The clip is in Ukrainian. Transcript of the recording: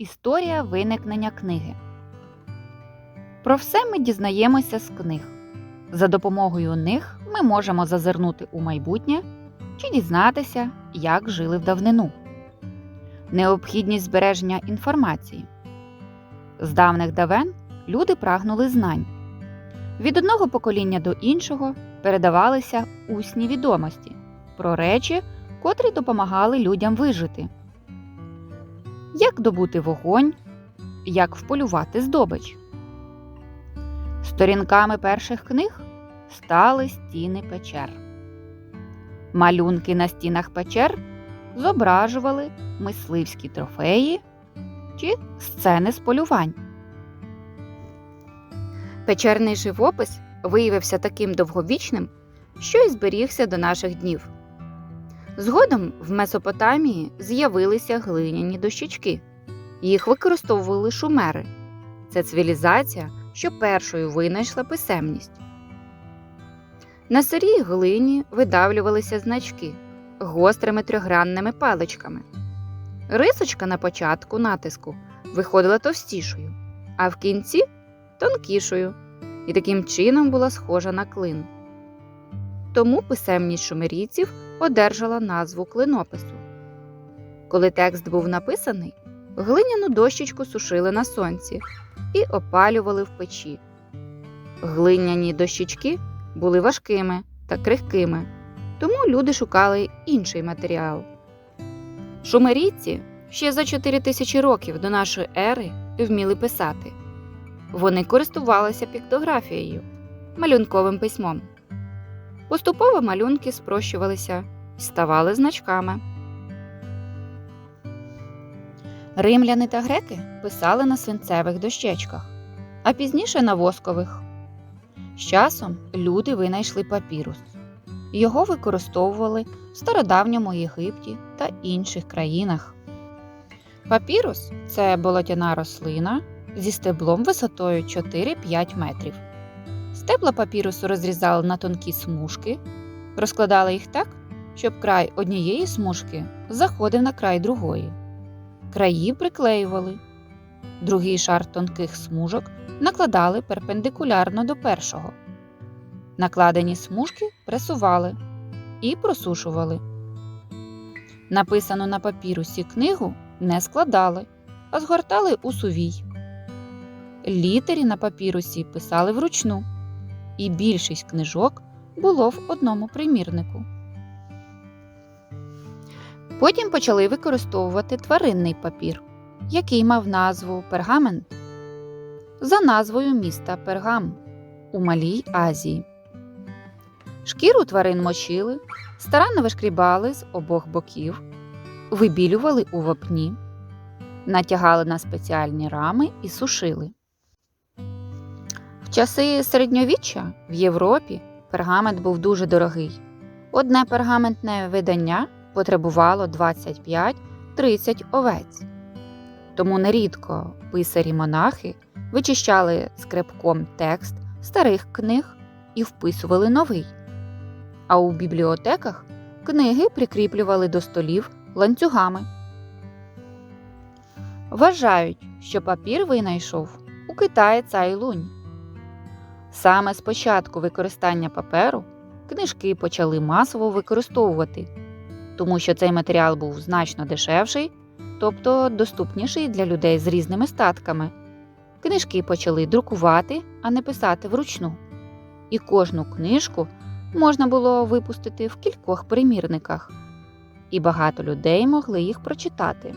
Історія виникнення книги. Про все ми дізнаємося з книг. За допомогою них ми можемо зазирнути у майбутнє чи дізнатися, як жили в давнину. Необхідність збереження інформації. З давних давен люди прагнули знань. Від одного покоління до іншого передавалися усні відомості про речі, котрі допомагали людям вижити. Як добути вогонь, як вполювати здобич. Сторінками перших книг стали стіни печер. Малюнки на стінах печер зображували мисливські трофеї чи сцени з полювань. Печерний живопис виявився таким довговічним, що й зберігся до наших днів. Згодом в Месопотамії з'явилися глиняні дощечки. Їх використовували шумери. Це цивілізація, що першою винайшла писемність. На сирій глині видавлювалися значки гострими трьохгранними паличками. Рисочка на початку натиску виходила товстішою, а в кінці тонкішою, і таким чином була схожа на клин. Тому писемність шумерійців одержала назву клинопису. Коли текст був написаний, глиняну дощечку сушили на сонці і опалювали в печі. Глиняні дощечки були важкими та крихкими, тому люди шукали інший матеріал. Шумерійці ще за 4 тисячі років до нашої ери вміли писати. Вони користувалися піктографією, малюнковим письмом. Поступово малюнки спрощувалися і ставали значками. Римляни та греки писали на свинцевих дощечках, а пізніше на воскових. З часом люди винайшли папірус. Його використовували в стародавньому Єгипті та інших країнах. Папірус це болотяна рослина зі стеблом висотою 4-5 метрів. Стебла папірусу розрізали на тонкі смужки, розкладали їх так, щоб край однієї смужки заходив на край другої. Краї приклеювали. Другий шар тонких смужок накладали перпендикулярно до першого. Накладені смужки пресували і просушували. Написану на папірусі книгу не складали, а згортали у сувій. Літері на папірусі писали вручну, і більшість книжок було в одному примірнику. Потім почали використовувати тваринний папір, який мав назву пергамент за назвою міста Пергам у Малій Азії. Шкіру тварин мочили, старанно вишкрібали з обох боків, вибілювали у вапні, натягали на спеціальні рами і сушили. Часи середньовіччя в Європі пергамент був дуже дорогий. Одне пергаментне видання потребувало 25-30 овець. Тому нерідко писарі-монахи вичищали скрепком текст старих книг і вписували новий. А у бібліотеках книги прикріплювали до столів ланцюгами. Вважають, що папір винайшов у Китаї Цайлунь. Саме з початку використання паперу книжки почали масово використовувати, тому що цей матеріал був значно дешевший, тобто доступніший для людей з різними статками. Книжки почали друкувати, а не писати вручну. І кожну книжку можна було випустити в кількох примірниках, і багато людей могли їх прочитати.